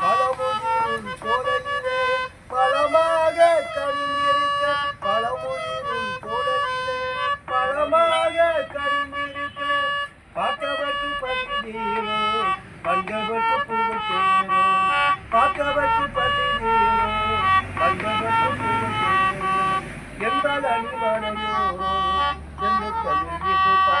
பழமுதிரும் சோழனிலே பழமாக கனிந்திருக்க பழமுதிரும் சோழனிலே பழமாக கனிந்திருக்க பார்க்கவட்டு பசிதீரோ பங்கவட்டு பூவத்தேரோ பார்க்கவட்டு பசிதீரோ பங்கவட்டு பூவத்தேரோ என்பால் அணிவானையோ என்று தமிழ் தேவா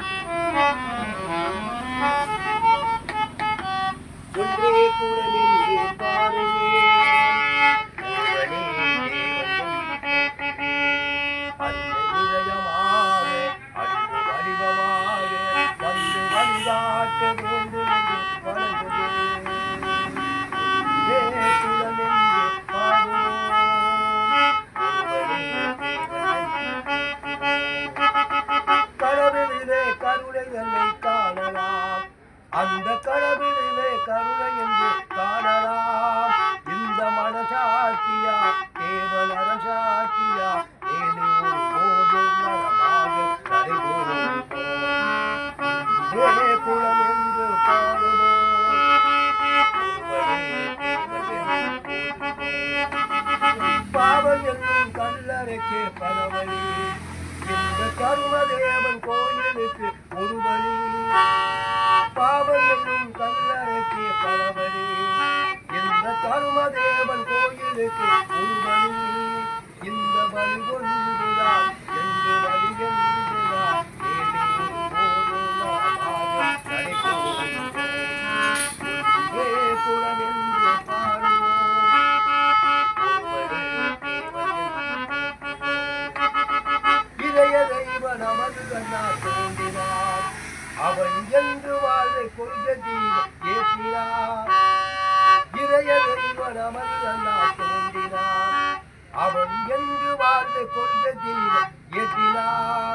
அந்த கடவுளிலே கருணை என்று காணலாம். இந்த மனசாட்சியா? கேவல அரசாட்சியா? ஏழை ஒரு போதும் நலமாக நடைபோகும் இதே என்று பாடுவோம். பாவம் என்னும் இந்த கருமதேவன் கோயிலுக்கு ஒரு வழி. பாவம் என்னும் கல்லறைக்கு பல இந்த கருமதேவன் கோயிலுக்கு இந்த வழி கொண்டுதான் அவன் என்று வாழ்வை கொள்கை தீபம் ஏற்றினார். இதய தெய்வ நமது கண்ணா தோன்றினார். அவன் என்று வாழ்வை கொள்கை ஏற்றினார்.